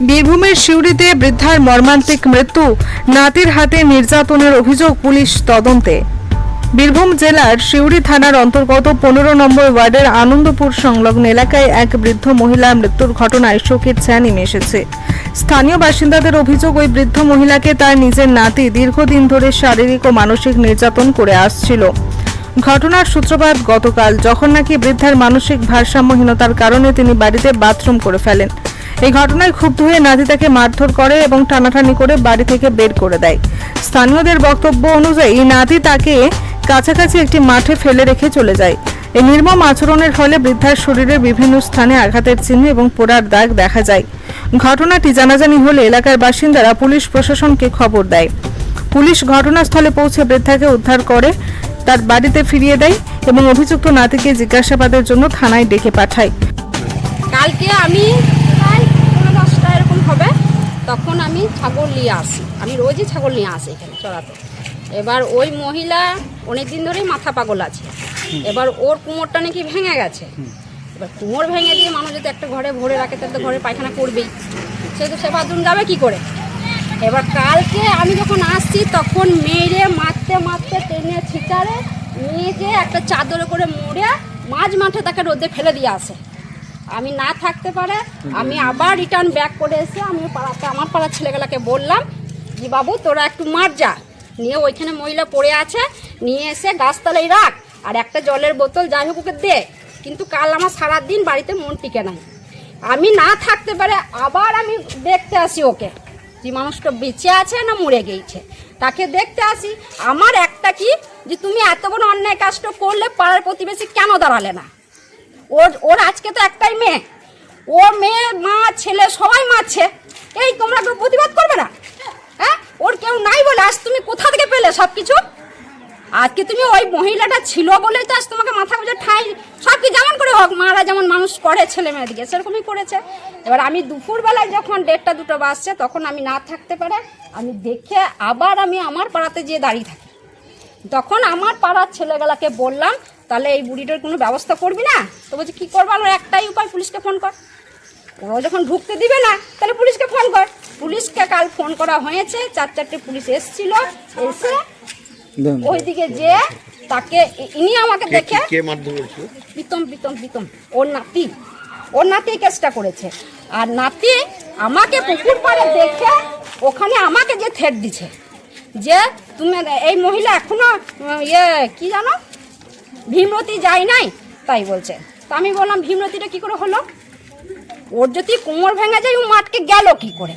বীরভূমের সিউড়িতে বৃদ্ধার মর্মান্তিক মৃত্যু, নাতির হাতে নির্যাতনের অভিযোগ পুলিশ তদন্তে। বীরভূম জেলার সিউড়ি থানার অন্তর্গত পনেরো নম্বর ওয়ার্ডের আনন্দপুর সংলগ্ন এলাকায় এক বৃদ্ধ মহিলার মৃত্যুর ঘটনায় শোকের ছায়া নেমে এসেছে স্থানীয় বাসিন্দাদের অভিযোগ, ওই বৃদ্ধ মহিলাকে তার নিজের নাতি দীর্ঘদিন ধরে শারীরিক ও মানসিক নির্যাতন করে আসছিল। ঘটনার সূত্রপাত গতকাল, যখন নাকি বৃদ্ধার মানসিক ভারসাম্যহীনতার কারণে তিনি বাড়িতে বাথরুম করে ফেলেন। এই ঘটনায় ক্ষুব্ধ হয়ে নাতি তাকে মারধর করে এবং টানাটানি করে বাড়ি থেকে বের করে দেয়। স্থানীয়দের বক্তব্য অনুযায়ী নাতি তাকে কাছাকাছি একটি মাঠে ফেলে রেখে চলে যায়। এই নির্মম আচরণের ফলে বৃদ্ধার শরীরের বিভিন্ন স্থানে আঘাতের চিহ্ন এবং পোড়ার দাগ দেখা যায়। ঘটনাটি জানাজানি হলে এলাকার বাসিন্দারা পুলিশ প্রশাসনকে খবর দেয়। পুলিশ ঘটনাস্থলে পৌঁছে বৃদ্ধাকে উদ্ধার করে তার বাড়িতে ফিরিয়ে দেয় এবং অভিযুক্ত নাতিকে জিজ্ঞাসাবাদের জন্য থানায় ডেকে পাঠায়। কালকে আমি প্রায় পনেরো দশটা এরকম হবে তখন আমি ছাগল নিয়ে আসি। আমি রোজই ছাগল নিয়ে আসি এখানে চড়াতে। এবার ওই মহিলা অনেক দিন ধরেই মাথা পাগল আছে। এবার ওর কুমোরটা নাকি ভেঙে গেছে। এবার কুমোর ভেঙে দিয়ে মানুষ যদি একটা ঘরে ভরে রাখে, তাহলে তো ঘরে পায়খানা করবেই। সে তো সে বাথরুম যাবে কি করে? এবার কালকে আমি যখন আসছি, তখন মেরে মারতে মারতে টেনে ছিটারে নিয়ে যেয়ে একটা চাদরে করে মুড়ে মাঝ মাঠে তাকে রোদে ফেলে দিয়ে আসে। আমি না থাকতে পারে, আমি আবার রিটার্ন ব্যাক করে এসে আমি পাড়াতে, আমার পাড়ার ছেলেগুলোকে বললাম যে বাবু, তোরা একটু মার যা। নিয়ে ওইখানে মহিলা পড়ে আছে, নিয়ে এসে গাছতলায় রাখ, আর একটা জলের বোতল যাই হোক ওকে দে। কিন্তু কাল আমার সারাদিন বাড়িতে মন টিকে নাই। আমি না থাকতে পারে, আবার আমি দেখতে আসি ওকে। যে মানুষটা বেঁচে আছে না মরে গিয়েছে তাকে দেখতে আসি। আমার একটা কি? যে তুমি এত বড় অন্যায় কাজটা করলে পাড়ার প্রতিবেশী কেন দাঁড়ালে না? ওর ওর আজকে তো একটাই মেয়ে। ওর মেয়ে, মা, ছেলে সবাই মারছে। এই, তোমরা কেউ প্রতিবাদ করবে না? হ্যাঁ? ওর কেউ নাই বলে আজ তুমি কোথা থেকে পেলে সব কিছু আজকে তুমি ওই মহিলাটা ছিল বলেই তো আজ তোমাকে মাথা গুঁজে ঠাই সব কি যেমন করে হোক, মারা যেমন মানুষ করে ছেলে মেয়েদিকে সেরকমই করেছে। এবার আমি দুপুরবেলায় যখন দেড়টা দুটো বাজছে, তখন আমি না থাকতে পারে, আমি দেখে আবার আমি আমার পাড়াতে যেয়ে দাঁড়িয়ে থাকি। তখন আমার পাড়ার ছেলেগুলাকে বললাম তাহলে এই বুড়িটার কোনো ব্যবস্থা করবি না? তো বলছে কী করব? আমার একটাই উপায় পুলিশকে ফোন কর। ওরাও যখন ঢুকতে দিবে না তাহলে পুলিশকে ফোন কর। পুলিশকে কাল ফোন করা হয়েছে চার চারটে পুলিশ এসছিল এসে ওইদিকে যে তাকে ইনি আমাকে দেখে প্রীতম প্রীতম প্রীতম ওর নাতি। ওর নাতি এই কেসটা করেছে। আর নাতি আমাকে পুকুর পাড়ে দেখে ওখানে আমাকে যে থেট দিছে। যে তুমি এই মহিলা এখনও ইয়ে কি জানো? ভীমরতি যায় নাই? তাই বলছে। তো আমি বললাম, ভীমরতিটা কি করে হলো? ওর যদি কোমর ভেঙে যায়, ও মাঠকে গেল কি করে?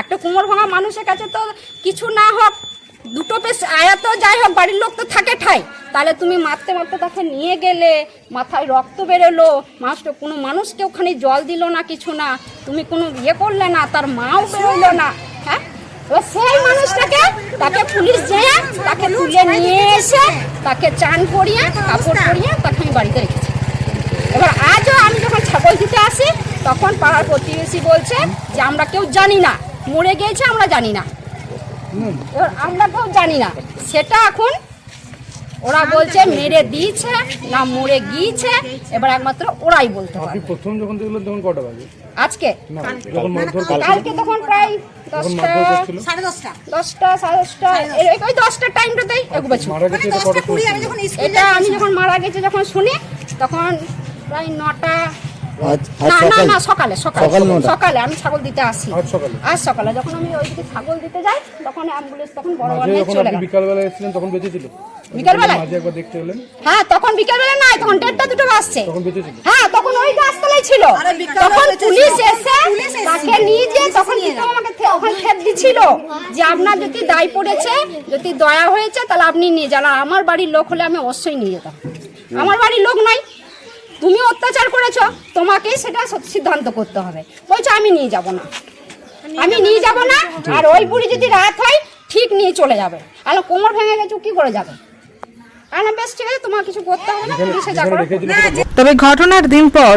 একটা কোমর ভাঙা মানুষের কাছে তো কিছু না হোক, দুটো পেস তো যাই হোক, বাড়ির লোক তো থাকে ঠাই। তাহলে তুমি মারতে মারতে তাকে নিয়ে গেলে, মাথায় রক্ত বেরোলো মানুষটা কোনো মানুষকে ওখানে জল দিল না, কিছু না। তুমি কোনো ইয়ে করলে না, তার মাও বেরোলো না। এবার সেই মানুষটাকে, তাকে পুলিশ যেয়ে, তাকে তুলে নিয়ে এসে, তাকে চান করিয়ে, কাপড় পরিয়ে তাকে আমি বাড়িতে রেখেছি। এবার আজও আমি যখন ছাগল দিতে আসি, তখন পাড়ার প্রতিবেশী বলছে যে, আমরা কেউ জানি না। মরে গিয়েছে, আমরা জানি না। এবার আমরা কেউ জানি না। সেটা এখন ওরা বলছে, মেরে দিয়েছে, না মরে গিয়েছে। এবার একমাত্র ওরাই বলতে পারবে। প্রথম যখন দেখলেন, তখন কটা বাজে? আজকে? কালকে। তখন প্রায় দশটা সাড়ে দশটা। দশটা সাড়ে দশটা। ওই দশটার টাইমটাতেই এগুবেছি মারা গেছে এটা দশটা কুড়ি আমি যখন এটা আমি যখন মারা গেছে যখন শুনি তখন প্রায় নটা না না না সকালে সকালে সকালে আমি ছাগল দিতে আসি। আজ সকালে। যখন আমি ওইদিকে ছাগল দিতে যাই তখন অ্যাম্বুলেন্স তখন বড় বড় মাঝে নিয়ে যখন চলে গেল। বিকালবেলা এসেছিলেন তখন বেঁচে ছিল বিকালবেলায়? মাঝে একবার দেখতে এলেন? হ্যাঁ তখন বিকেলবেলা নাই তখন দেড়টা দুটো বাজছে তখন বেঁচে ছিল হ্যাঁ তখন ওই গাছতলায় ছিল। তখন পুলিশ এসে তাকে নিয়ে যে তখন কিন্তু আমাকে ওখানে দিছিল যে আপনার যদি দায় পড়েছে যদি দয়া হয়েছে তাহলে আপনি নিয়ে যান। আমার বাড়ির লোক হলে আমি অবশ্যই নিয়ে যেতাম। আমার বাড়ির লোক নাই তুমি অত্যাচার করেছ তোমাকেই সেটা সিদ্ধান্ত করতে হবে। বলছো আমি নিয়ে যাব না। আমি নিয়ে যাব না আর ওই বুড়ি যদি রাত হয় ঠিক নিয়ে চলে যাবে। আর কোমর ভেঙে গেছে কি করে যাবে? তবে ঘটনার দিন পর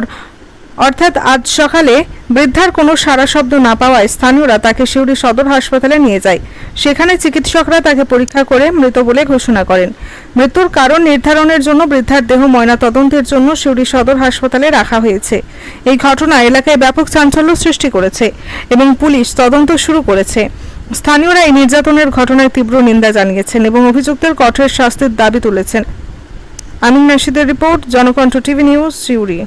অর্থাৎ আজ সকালে বৃদ্ধার কোনো সারা শব্দ না পাওয়ায় স্থানীয়রা তাকে সিউড়ি সদর হাসপাতালে নিয়ে যায়। সেখানে চিকিৎসকরা তাকে পরীক্ষা করে মৃত বলে ঘোষণা করেন। মৃত্যুর কারণ নির্ধারণের জন্য বৃদ্ধার দেহ ময়না তদন্তের জন্য সিউড়ি সদর হাসপাতালে রাখা হয়েছে। এই ঘটনা এলাকায় ব্যাপক চাঞ্চল্য সৃষ্টি করেছে এবং পুলিশ তদন্ত শুরু করেছে। স্থানীয়রা এই নির্যাতনের ঘটনায় তীব্র নিন্দা জানিয়েছেন এবং অভিযুক্তের কঠোর শাস্তির দাবি তুলেছেন। আমিন নাশিদের report, Janakantha TV news, Suri.